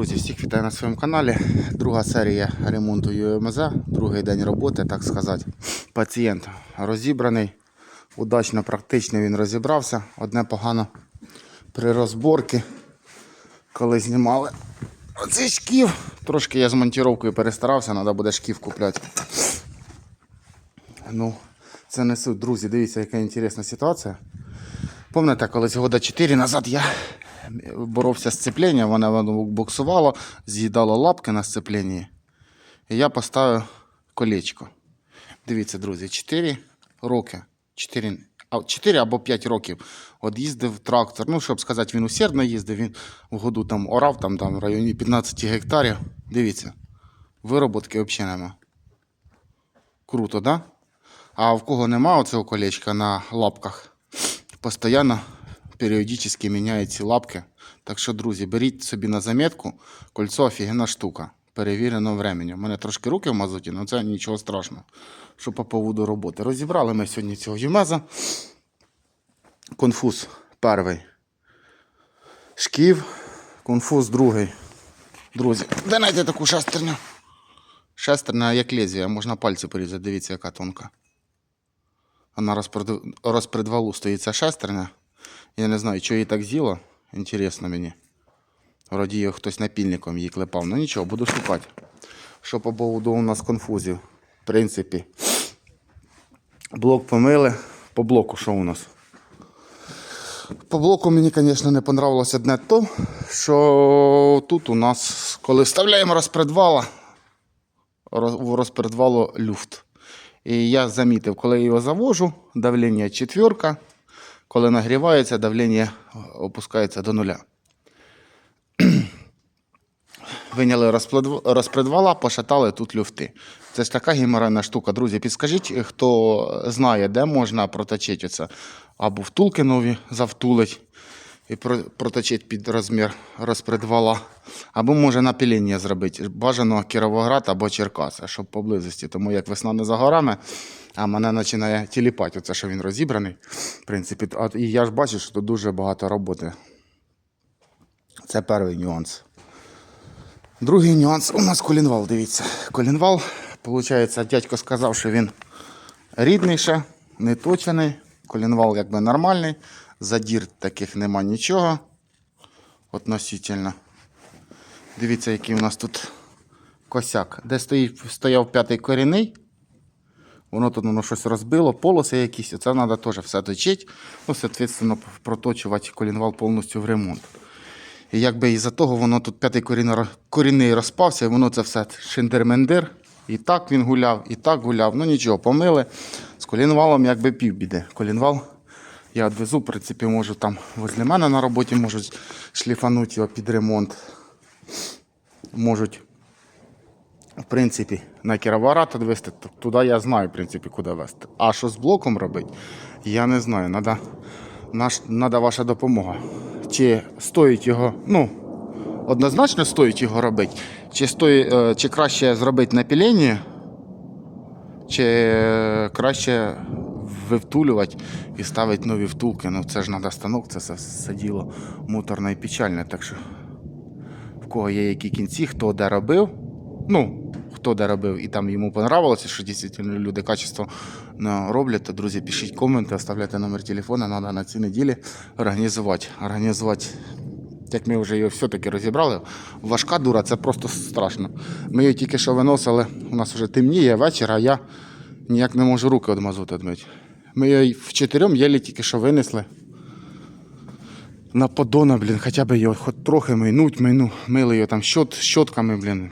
Друзі, всіх вітаю на своєму каналі. Друга серія ремонту ЮМЗ, другий день роботи, так сказати. Пацієнт розібраний, удачно, практично він розібрався. Одне погано при розборці, коли знімали оцей шків. Трошки я з монтіровкою перестарався, треба буде шків купляти. Ну, це не суть. Друзі, дивіться, яка інтересна ситуація. Пам'ятаєте, колись года 4 назад я боровся з сцепленням, воно воно буксувало, з'їдало лапки на сцепленні. І я поставив колечко. Дивіться, друзі, 4 роки. 4, 4 або 5 років. От їздив трактор. Ну, щоб сказати, він усердно їздив, він в году там орав, там, там в районі 15 гектарів. Дивіться, вироботки взагалі нема. Круто, да? А в кого нема оцього колечка на лапках, постійно періодично міняють ці лапки. Так що, друзі, беріть собі на заметку, кольцо офігенна штука. Перевірено временем. У мене трошки руки в мазуті, але це нічого страшного. Що по поводу роботи. Розібрали ми сьогодні цього юмеза. Конфуз перший. Шків. Конфуз другий. Друзі, де знайти таку шестерню? Шестерня як лезвія, можна пальці порізати, дивіться, яка тонка. А на розпред... розпредвалу стоїть ця шестерня. Я не знаю, що її так з'їло. Інтересно мені. Вроді її хтось напільником її клепав. Ну нічого, буду шукати. Що по поводу у нас конфузів. В принципі. Блок помили. По блоку що у нас? По блоку мені, звісно, не понравилось одне то, що тут у нас, коли вставляємо розпредвала, роз- в розпредвалу люфт. І я замітив, коли я його завожу, давлення четверка, коли нагрівається, давлення опускається до нуля. Виняли розпредвала, пошатали тут люфти. Це ж така геморройна штука. Друзі, підскажіть, хто знає, де можна проточити це. Або втулки нові завтулить і про- проточити під розмір розпредвала. Або може напіління зробити. Бажано Кіровоград або Черкаси, щоб поблизості. Тому як весна не за горами, а мене починає тіліпати, оце, що він розібраний. В принципі, і я ж бачу, що тут дуже багато роботи. Це перший нюанс. Другий нюанс у нас колінвал, дивіться. Колінвал, виходить, дядько сказав, що він рідний ще, не точений. Колінвал якби нормальний. Задір таких нема нічого. Относительно. Дивіться, який у нас тут косяк. Де стоїть, стояв п'ятий корінний. Воно тут воно щось розбило, полоси якісь. Це треба теж все точити. Ну, соответственно, проточувати колінвал повністю в ремонт. І якби із-за того воно тут п'ятий корінний, розпався, і воно це все шиндер-мендер. І так він гуляв, і так гуляв. Ну нічого, помили. З колінвалом якби півбіди. Колінвал я відвезу, в принципі, можу там возле мене на роботі можуть шліфанути його під ремонт. Можуть, в принципі, на Кіровоград відвезти. Туди я знаю, в принципі, куди везти. А що з блоком робити, я не знаю. Надо, наш, надо ваша допомога. Чи стоїть його, ну, однозначно стоїть його робити, чи, стоїть, е, чи краще зробити напілення, чи е, краще вивтулювати і ставити нові втулки. Ну це ж треба станок, це все, діло муторне і печальне. Так що в кого є які кінці, хто де робив. Ну, хто де робив і там йому понравилося, що дійсно люди качество ну, роблять, то друзі, пишіть коменти, оставляйте номер телефона, треба на цій неділі організувати. Організувати. Як ми вже його все-таки розібрали, важка дура, це просто страшно. Ми її тільки що виносили, у нас вже темніє вечір, а я ніяк не можу руки від мазути відмити. Ми її в чотирьом єлі тільки що винесли на поддона, блін, хоча б його хоч трохи минуть, мину, мили його там щот, щотками, блін,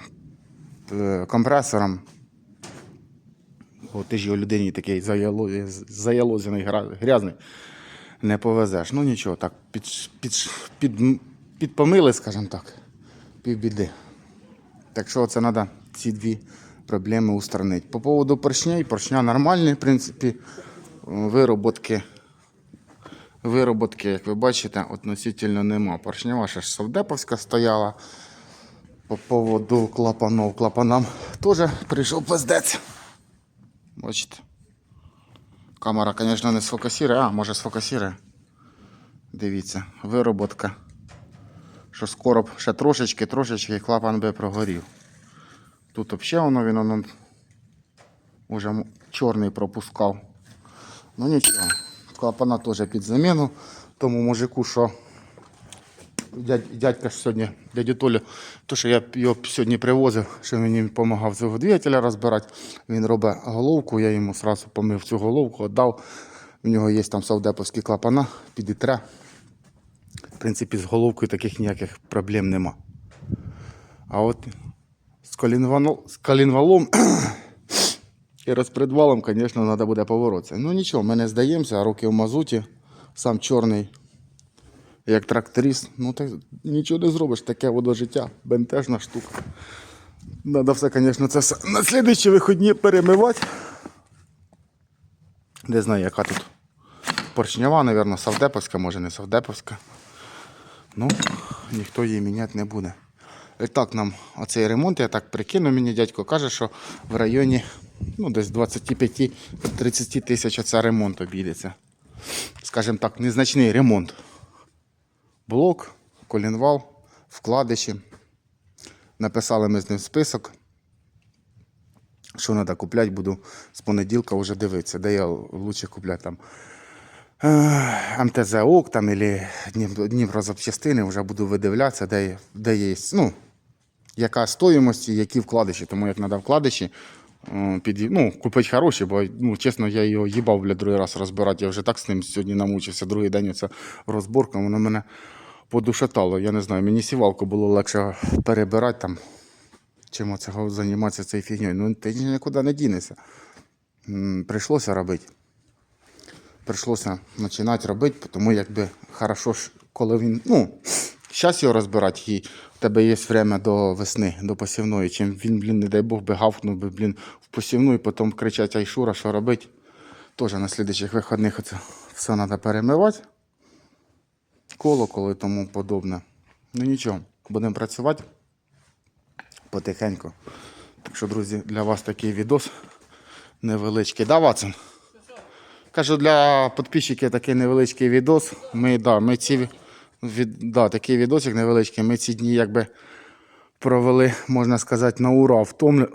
е, компресором. Бо ти ж його людині такий заяло- заялозений, грязний. Не повезеш. Ну нічого, так, під, під, під, підпомили, скажімо так, півбіди. Так що це треба ці дві проблеми устранити. По поводу поршней, поршня нормальний, в принципі, вироботки. Вироботки, як ви бачите, относительно нема. Поршнева ще ж совдеповська стояла. По поводу клапанов. Клапанам теж прийшов пиздець. Бачите. Камера, звісно, не сфокусує, а може сфокусує. Дивіться, вироботка. що скоро ще трошечки, трошечки клапан би прогорів. Тут взагалі воно він вже чорний пропускав. Ну нічого, клапана теж під заміну. Тому мужику, що дядь, дядька сьогодні, дядю Толю, то, що я його сьогодні привозив, що мені допомагав цього двигателя розбирати. Він робить головку, я йому одразу помив цю головку, віддав. В нього є там совдеповські клапана, підітре. В принципі, з головкою таких ніяких проблем нема. А от з, колінвано- з і розпредвалом, звісно, треба буде поворотися. Ну нічого, ми не здаємося, а руки в мазуті, сам чорний, як тракторист. Ну так нічого не зробиш, таке воно життя, бентежна штука. Треба все, звісно, це все на слідчі вихідні перемивати. Не знаю, яка тут поршнява, мабуть, савдеповська, може не савдеповська. Ну, ніхто її міняти не буде. І так нам оцей ремонт, я так прикинув, мені дядько каже, що в районі ну, десь 25-30 тисяч оце ремонт обійдеться. Скажімо так, незначний ремонт. Блок, колінвал, вкладиші. Написали ми з ним список. Що треба купляти, буду з понеділка вже дивитися, де я лучше купляти там. Е, МТЗ ОК там или Дніп- Дніпрозапчастини вже буду видивлятися, де, де є, ну, яка стоїмость і які вкладиші. Тому як треба вкладиші, ну, купити хороші, бо ну, чесно, я його їбав бля, другий раз розбирати. Я вже так з ним сьогодні намучився. Другий день це розборка, воно мене подушатало. Я не знаю, мені сівалку було легше перебирати там, чим оце займатися цією фігньою. Ну, ти нікуди не дінешся. Прийшлося робити прийшлося починати робити, тому якби хорошо, коли він. Ну, зараз його розбирати, і в тебе є время до весни, до посівної. Чим він, блін, не дай Бог, би гавкнув би, блін, в посівну і потім кричать Айшура, що робити. Теж на слідчих виходних це все треба перемивати. Колоколи і тому подобне. Ну нічого, будемо працювати потихеньку. Так що, друзі, для вас такий відос невеличкий. Да, Ватсон? Кажу, для підписчиків такий невеличкий відос. Ми, да, ми ці, від, да, такий відосик невеличкий. Ми ці дні якби провели, можна сказати, на ура.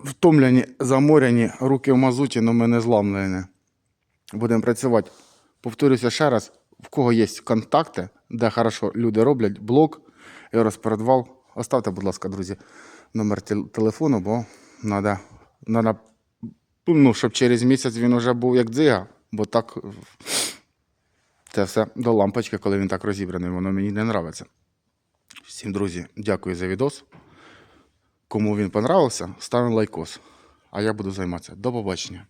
Втомлені, заморяні, руки в мазуті, але ми не зламлені. Будемо працювати. Повторюся ще раз, в кого є контакти, де хорошо люди роблять, блог і розпорядвал. Оставте, будь ласка, друзі, номер телефону, бо треба, треба ну, щоб через місяць він вже був як дзига, бо так це все до лампочки, коли він так розібраний, воно мені не подобається. Всім, друзі, дякую за відос. Кому він понравився, ставимо лайкос. А я буду займатися. До побачення.